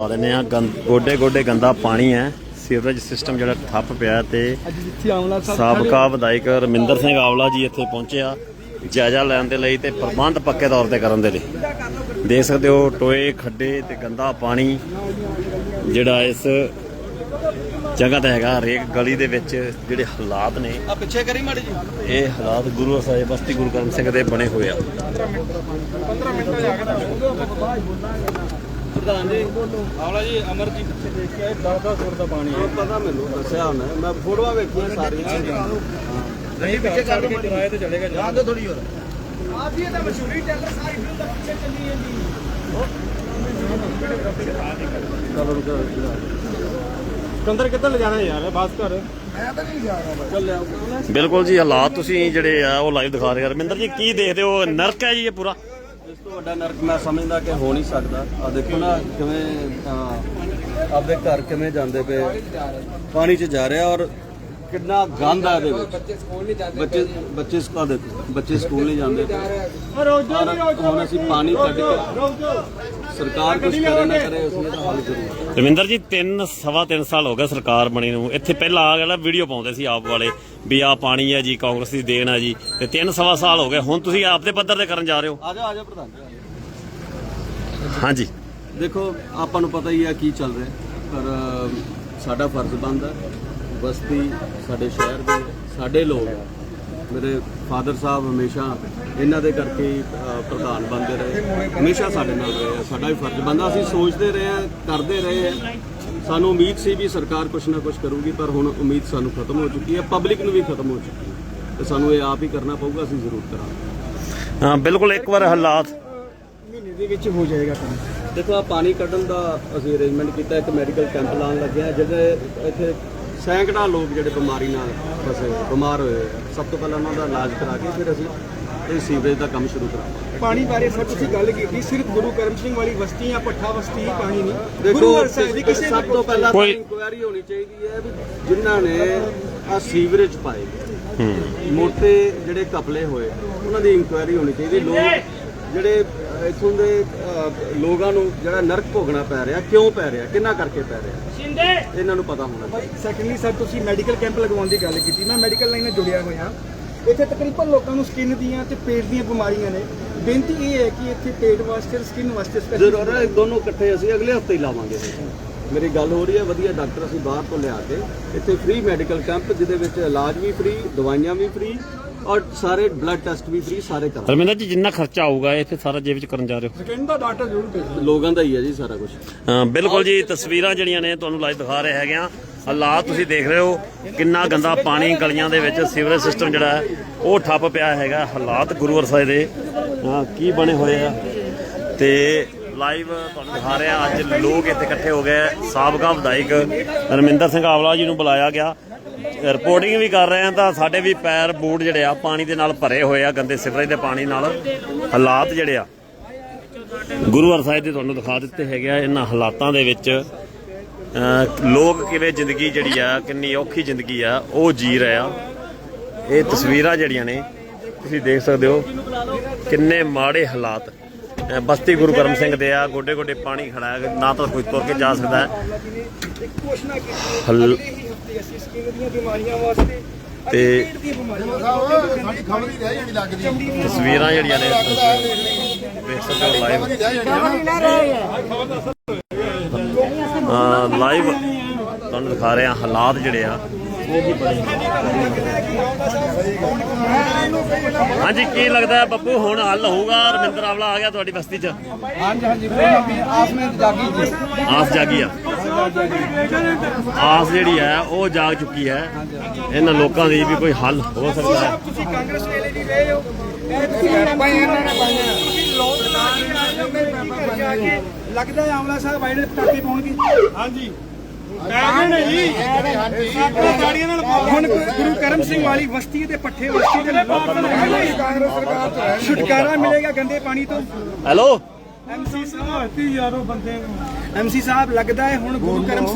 ਆ ਦਿੰਦੇ ਆ ਗੋਡੇ ਗੋਡੇ ਗੰਦਾ ਪਾਣੀ ਹੈ। ਸੀਵਰੇਜ ਸਿਸਟਮ ਜਿਹੜਾ ਠੱਪ ਪਿਆ ਤੇ ਸਾਬਕਾ ਵਿਧਾਇਕ ਰਮਿੰਦਰ ਸਿੰਘ ਆਵਲਾ ਜੀ ਇੱਥੇ ਪਹੁੰਚਿਆ ਜਾਇਜ਼ਾ ਲੈਣ ਦੇ ਲਈ ਤੇ ਪ੍ਰਬੰਧ ਪੱਕੇ ਤੌਰ ਤੇ ਕਰਨ ਦੇ ਲਈ। ਦੇਖ ਸਕਦੇ ਹੋ ਟੋਏ ਖੱਡੇ ਤੇ ਗੰਦਾ ਪਾਣੀ ਜਿਹੜਾ ਇਸ ਜਗ੍ਹਾ ਤੇ ਹੈਗਾ। ਰੇਕ ਗਲੀ ਦੇ ਵਿੱਚ ਜਿਹੜੇ ਹਾਲਾਤ ਨੇ ਆ ਪਿੱਛੇ ਕਰੀ ਮਾੜੀ ਜੀ। ਇਹ ਹਾਲਾਤ ਗੁਰੂ ਸਾਹਿਬ ਬਸਤੀ ਗੁਰੂ ਗ੍ਰੰਥ ਸਿੰਘ ਦੇ ਬਣੇ ਹੋਏ ਆ। 15 ਮਿੰਟ ਜਾ ਕੇ ਪ੍ਰਧਾਨ ਜੀ ਆਮਲਾ ਜੀ ਅਮਰਜੀਤ ਪਿੱਛੇ ਦੇਖ ਕੇ ਆਏ 10 10 ਫੁੱਟ ਦਾ ਪਾਣੀ ਹੈ। ਪਤਾ ਮੈਨੂੰ ਦੱਸਿਆ ਉਹਨੇ। ਮੈਂ ਫੋਟੋਆਂ ਵੇਖੀਆਂ ਸਾਰੀਆਂ। ਨਹੀਂ ਪਿੱਛੇ ਕਰ ਕੇ ਕਿਰਾਏ ਤੇ ਚੜੇਗਾ ਜਾਂ। ਦੋ ਥੋੜੀ ਹੋਰ। ਆਪ ਇਹ ਤਾਂ ਮਸ਼ਹੂਰੀ ਟੈਲਰ ਸਾਰੀ ਫਿਲਮ ਦਾ ਪਿੱਛੇ ਚੱਲੀ ਜਾਂਦੀ। ਕੰਦਰ ਕਿੱਧਰ ਲੈ ਜਾਣਾ ਯਾਰ? ਬਾਸ ਕਰ ਬਿਲਕੁਲ ਜੀ ਹਾਲਾਤ ਤੁਸੀਂ ਜਿਹੜੇ ਆ ਉਹ ਲਾਈਵ ਦਿਖਾ ਰਹੇ ਆ। ਰਮਿੰਦਰ ਜੀ ਕੀ ਦੇਖਦੇ ਹੋ? ਨਰਕ ਹੈ ਜੀ ਇਹ ਪੂਰਾ। ਇਸ ਤੋਂ ਵੱਡਾ ਨਰਕ ਮੈਂ ਸਮਝਦਾ ਕਿ ਹੋ ਨਹੀਂ ਸਕਦਾ। ਆ ਦੇਖੋ ਨਾ ਕਿਵੇਂ ਆਪਦੇ ਘਰ ਕਿਵੇਂ ਜਾਂਦੇ ਪਏ। ਪਾਣੀ 'ਚ ਜਾ ਰਿਹਾ ਔਰ ਕਿੰਨਾ ਗੰਦ ਆ ਇਹਦੇ ਵਿੱਚ। ਬੱਚੇ ਬੱਚੇ ਸਕੂਲ ਦੇਖੋ ਬੱਚੇ ਸਕੂਲ ਨਹੀਂ ਜਾਂਦੇ। ਹੁਣ ਅਸੀਂ ਪਾਣੀ ਕੱਢ ਕੇ ਸਰਕਾਰ ਕੁਝ ਕਰੇ ਨਾ ਕਰੇ ਅਸੀਂ ਇਹਦਾ ਹੱਲ ਜ਼ਰੂਰ ਰਵਿੰਦਰ ਜੀ 3 ਸਵਾ 3 ਸਾਲ ਹੋ ਗਏ ਸਰਕਾਰ ਬਣੀ ਨੂੰ। ਇੱਥੇ ਪਹਿਲਾਂ ਆ ਗਿਆ ਵੀਡੀਓ ਪਾਉਂਦੇ ਸੀ ਆਪ ਵਾਲੇ ਵੀ ਆ ਪਾਣੀ ਹੈ ਜੀ ਕਾਂਗਰਸ ਦੀ ਦੇਣ ਹੈ ਜੀ। ਤੇ 3 ਸਵਾ ਸਾਲ ਹੋ ਗਏ। ਹੁਣ ਤੁਸੀਂ ਆਪ ਦੇ ਪੱਧਰ ਤੇ ਕਰਨ ਜਾ ਰਹੇ ਹੋ? ਆ ਜਾ ਆ ਜਾ ਪ੍ਰਧਾਨ ਜੀ। ਹਾਂਜੀ। ਦੇਖੋ ਆਪਾਂ ਨੂੰ ਪਤਾ ਹੀ ਹੈ ਕੀ ਚੱਲ ਰਿਹਾ ਪਰ ਸਾਡਾ ਫਰਜ਼ ਬਣਦਾ। ਬਸਤੀ ਸਾਡੇ ਸ਼ਹਿਰ ਦੇ ਸਾਡੇ ਲੋਕ ਮੇਰੇ ਫਾਦਰ ਸਾਹਿਬ ਹਮੇਸ਼ਾ ਇਹਨਾਂ ਦੇ ਕਰਕੇ ਹੀ, ਪ੍ਰਧਾਨ ਬਣਦੇ ਰਹੇ ਹਮੇਸ਼ਾ ਸਾਡੇ ਨਾਲ ਰਹੇ ਆ। ਸਾਡਾ ਵੀ ਫਰਜ਼ ਬਣਦਾ ਅਸੀਂ ਸੋਚਦੇ ਰਹੇ ਆ ਕਰਦੇ ਰਹੇ ਆ। ਸਾਨੂੰ ਉਮੀਦ ਸੀ ਵੀ ਸਰਕਾਰ ਕੁਝ ਨਾ ਕੁਝ ਕਰੂਗੀ ਪਰ ਹੁਣ ਉਮੀਦ ਸਾਨੂੰ ਖਤਮ ਹੋ ਚੁੱਕੀ ਹੈ ਪਬਲਿਕ ਨੂੰ ਵੀ ਖਤਮ ਹੋ ਚੁੱਕੀ ਹੈ। ਤੇ ਸਾਨੂੰ ਇਹ ਆਪ ਹੀ ਕਰਨਾ ਪਊਗਾ ਅਸੀਂ ਜ਼ਰੂਰ ਕਰਾਂਗੇ। ਹਾਂ ਬਿਲਕੁਲ ਇੱਕ ਵਾਰ ਹਾਲਾਤ। ਮਹੀਨੇ ਦੇ ਵਿੱਚ ਹੋ ਜਾਏਗਾ ਕੰਮ। ਦੇਖੋ ਆ ਪਾਣੀ ਕੱਢਣ ਦਾ ਅਸੀਂ ਅਰੇਂਜਮੈਂਟ ਕੀਤਾ ਇੱਕ ਮੈਡੀਕਲ ਕੈਂਪ ਲਾਉਣ ਲੱਗਿਆ ਜਿਹਦੇ ਇੱਥੇ ਸੈਂਕੜਾ ਲੋਕ ਜਿਹੜੇ ਬਿਮਾਰੀ ਨਾਲ ਫਸੇ ਬਿਮਾਰ ਹੋਏ ਆ। ਸਭ ਤੋਂ ਪਹਿਲਾਂ ਉਹਨਾਂ ਦਾ ਇਲਾਜ ਕਰਾ ਕੇ ਫਿਰ ਅਸੀਂ ਇਹ ਸੀਵਰੇਜ ਦਾ ਕੰਮ ਸ਼ੁਰੂ ਕਰਾਂਗੇ। ਪਾਣੀ ਬਾਰੇ ਸਰ ਤੁਸੀਂ ਗੱਲ ਕੀਤੀ ਸਿਰਫ ਗੁਰੂ ਕਰਮ ਸਿੰਘ ਵਾਲੀ ਬਸਤੀ ਜਾਂ ਪੱਠਾ ਬਸਤੀ ਹੀ ਪਾਣੀ ਨਹੀਂ। ਦੇਖੋ ਗੁਰੂ ਹਰ ਸਾਹਿਬ ਦੀ ਕਿਸੇ ਸਭ ਤੋਂ ਪਹਿਲਾਂ ਕੋਈ- ਇਨਕੁਆਇਰੀ ਹੋਣੀ ਚਾਹੀਦੀ ਹੈ ਵੀ ਜਿਨ੍ਹਾਂ ਨੇ ਆ ਸੀਵਰੇਜ ਪਾਏ ਮੋਟੇ ਜਿਹੜੇ ਕਪਲੇ ਹੋਏ ਉਹਨਾਂ ਦੀ ਇਨਕੁਆਇਰੀ ਹੋਣੀ ਚਾਹੀਦੀ ਲੋਕ ਜਿਹੜੇ ਇੱਥੋਂ ਦੇ ਲੋਕਾਂ ਨੂੰ ਜਿਹੜਾ ਨਰਕ ਭੋਗਣਾ ਪੈ ਰਿਹਾ ਕਿਉਂ ਪੈ ਰਿਹਾ ਕਿੰਨਾ ਕਰਕੇ ਪੈ ਰਿਹਾ? ਇਹਨਾਂ ਨੂੰ ਪਤਾ ਹੋਣਾ ਚਾਹੀਦਾ ਸੈਕੰਡਲੀ ਸਰ ਤੁਸੀਂ ਮੈਡੀਕਲ ਕੈਂਪ ਲਗਵਾਉਣ ਦੀ ਗੱਲ ਕੀਤੀ। ਮੈਂ ਮੈਡੀਕਲ ਲਾਈਨ ਨਾਲ ਜੁੜਿਆ ਹੋਇਆ। ਇੱਥੇ ਤਕਰੀਬਨ ਲੋਕਾਂ ਨੂੰ ਸਕਿਨ ਦੀਆਂ ਤੇ ਪੇਟ ਦੀਆਂ ਬਿਮਾਰੀਆਂ ਨੇ। ਬੇਨਤੀ ਇਹ ਹੈ ਕਿ ਇੱਥੇ ਪੇਟ ਵਾਸਤੇ ਸਕਿਨ ਵਾਸਤੇ ਜ਼ਰੂਰ ਹੈ ਦੋਨੋਂ ਇਕੱਠੇ ਅਸੀਂ ਅਗਲੇ ਹਫ਼ਤੇ ਹੀ ਲਾਵਾਂਗੇ। ਮੇਰੀ ਗੱਲ ਹੋ ਰਹੀ ਹੈ ਵਧੀਆ ਡਾਕਟਰ ਅਸੀਂ ਬਾਹਰ ਤੋਂ ਲਿਆ ਕੇ ਇੱਥੇ ਫ੍ਰੀ ਮੈਡੀਕਲ ਕੈਂਪ ਜਿਹਦੇ ਵਿੱਚ ਇਲਾਜ ਵੀ ਫ੍ਰੀ ਦਵਾਈਆਂ ਵੀ ਫ੍ਰੀ ਔਰ ਸਾਰੇ ਬਲੱਡ ਟੈਸਟ ਵੀ ਫ੍ਰੀ ਸਾਰੇ ਕਰਾਂਗੇ। ਰਮਿੰਦਰ ਜੀ ਜਿੰਨਾ ਖਰਚਾ ਆਊਗਾ ਇਹ ਫਿਰ ਸਾਰਾ ਜੇਬ ਵਿੱਚ ਕਰਨ ਜਾ ਰਹੇ ਹੋ? ਸਕਿਨ ਦਾ ਡਾਕਟਰ ਜ਼ਰੂਰ ਭੇਜੋ। ਲੋਕਾਂ ਦਾ ਹੀ ਹੈ ਜੀ ਸਾਰਾ ਕੁਝ ਹਾਂ, ਬਿਲਕੁਲ ਜੀ ਤਸਵੀਰਾਂ ਜਿਹੜੀਆਂ ਨੇ ਤੁਹਾਨੂੰ ਲਾਈਵ ਦਿਖਾ ਰਹੇ ਹੈਗੇ ਆ ਹਾਲਾਤ ਤੁਸੀਂ ਦੇਖ ਰਹੇ ਹੋ ਕਿੰਨਾ ਗੰਦਾ ਪਾਣੀ ਗਲੀਆਂ ਦੇ ਵਿੱਚ ਸੀਵਰੇਜ ਸਿਸਟਮ ਜਿਹੜਾ ਹੈ ਉਹ ਠੱਪ ਪਿਆ ਹੈਗਾ। ਹਾਲਾਤ ਗੁਰੂ ਸਾਹਿਬ ਦੇ। ਹਾਂ, ਕੀ ਬਣੇ ਹੋਏ ਆ? ਤੇ ਲਾਈਵ ਤੁਹਾਨੂੰ ਦਿਖਾ ਰਹੇ ਆ ਅੱਜ ਲੋਕ ਇੱਥੇ ਇਕੱਠੇ ਹੋ ਗਏ ਸਾਬਕਾ ਵਿਧਾਇਕ ਰਮਿੰਦਰ ਸਿੰਘ ਆਵਲਾ ਜੀ ਨੂੰ ਬੁਲਾਇਆ ਗਿਆ। ਰਿਪੋਰਟਿੰਗ ਵੀ ਕਰ ਰਹੇ ਆ ਤਾਂ ਸਾਡੇ ਵੀ ਪੈਰ ਬੂਟ ਜਿਹੜੇ ਆ, ਪਾਣੀ ਦੇ ਨਾਲ ਭਰੇ ਹੋਏ ਆ, ਗੰਦੇ ਸਿਵਰੇਜ ਦੇ ਪਾਣੀ ਨਾਲ ਹਾਲਾਤ ਜਿਹੜੇ ਆ। ਗੁਰੂ ਹਰ ਸਾਹਿਬ ਦੇ ਤੁਹਾਨੂੰ ਦਿਖਾ ਦਿੱਤੇ ਹੈਗੇ ਆ, ਇਹਨਾਂ ਹਾਲਾਤਾਂ ਦੇ ਵਿੱਚ ਲੋਕ ਕਿਵੇਂ ਜ਼ਿੰਦਗੀ ਜਿਹੜੀ ਆ, ਕਿੰਨੀ ਔਖੀ ਜ਼ਿੰਦਗੀ ਆ, ਉਹ ਜੀ ਰਹੇ ਆ। ਇਹ ਤਸਵੀਰਾਂ ਜਿਹੜੀਆਂ ਨੇ, ਤੁਸੀਂ ਦੇਖ ਸਕਦੇ ਹੋ ਕਿੰਨੇ ਮਾੜੇ ਹਾਲਾਤ ਬਸਤੀ ਗੁਰੂ ਕਰਮ ਸਿੰਘ ਦੇ ਆ ਗੋਡੇ ਗੋਡੇ ਪਾਣੀ ਖੜਾ ਹੈ ਨਾ ਤਾਂ ਕੋਈ ਤੁਰ ਕੇ ਜਾ ਸਕਦਾ ਹਲ- ਤੇ ਤਸਵੀਰਾਂ ਜਿਹੜੀਆਂ ਨੇ ਤੁਸੀਂ ਦੇਖ ਸਕਦੇ ਹੋ ਲਾਈਵ ਲਾਈਵ ਤੁਹਾਨੂੰ ਦਿਖਾ ਰਹੇ ਆ ਹਾਲਾਤ ਜਿਹੜੇ ਆ। ਹਾਂਜੀ ਕੀ ਲੱਗਦਾ ਹੈ ਬੱਬੂ? ਹੁਣ ਹੱਲ ਹੋਊਗਾ? ਰਮਿੰਦਰ ਆਵਲਾ ਆ ਗਿਆ ਤੁਹਾਡੀ ਬਸਤੀ 'ਚ। ਹਾਂਜੀ ਹਾਂਜੀ ਕੋਈ ਆਸ ਮੈਂ ਜਾਗੀ ਜੀ। ਆਸ ਜਾਗੀ ਆ। ਆਸ ਜਿਹੜੀ ਹੈ ਉਹ ਜਾਗ ਚੁੱਕੀ ਹੈ। ਇਹਨਾਂ ਲੋਕਾਂ ਦੀ ਵੀ ਕੋਈ ਹੱਲ ਹੋ ਸਕਦਾ ਹੈ। ਤੁਸੀਂ ਕਾਂਗਰਸ ਵੇਲੇ ਰਹੇ ਲੱਗਦਾ ਆਮਲਾ ਸਾਹਿਬ ਨੇ ਪਟਾਕੇ ਪਾਉਣਗੇ? ਹਾਂਜੀ। ਨੇ ਗਾੜੀਆਂ ਨਾਲ ਹੁਣ ਗੁਰੂ ਕਰਮ ਸਿੰਘ ਵਾਲੀ ਬਸਤੀ ਤੇ ਪੱਠੇ ਬਸਤੀ ਦੇ ਲੋਕਾਂ ਨੂੰ। ਕਾਂਗਰਸ ਸਰਕਾਰ ਤੋਂ ਛੁਟਕਾਰਾ ਮਿਲੇਗਾ ਗੰਦੇ ਪਾਣੀ ਤੋਂ। ਹੈਲੋ? ਐਮਸੀ ਸਾਹਿਬ ਯਾਰੋ ਬੰਦੇ ਐਮਸੀ ਸਾਹਿਬ ਲੱਗਦਾ ਹੈ ਹੁਣ ਗੁਰੂ ਕਰਮ ਸਿੰਘ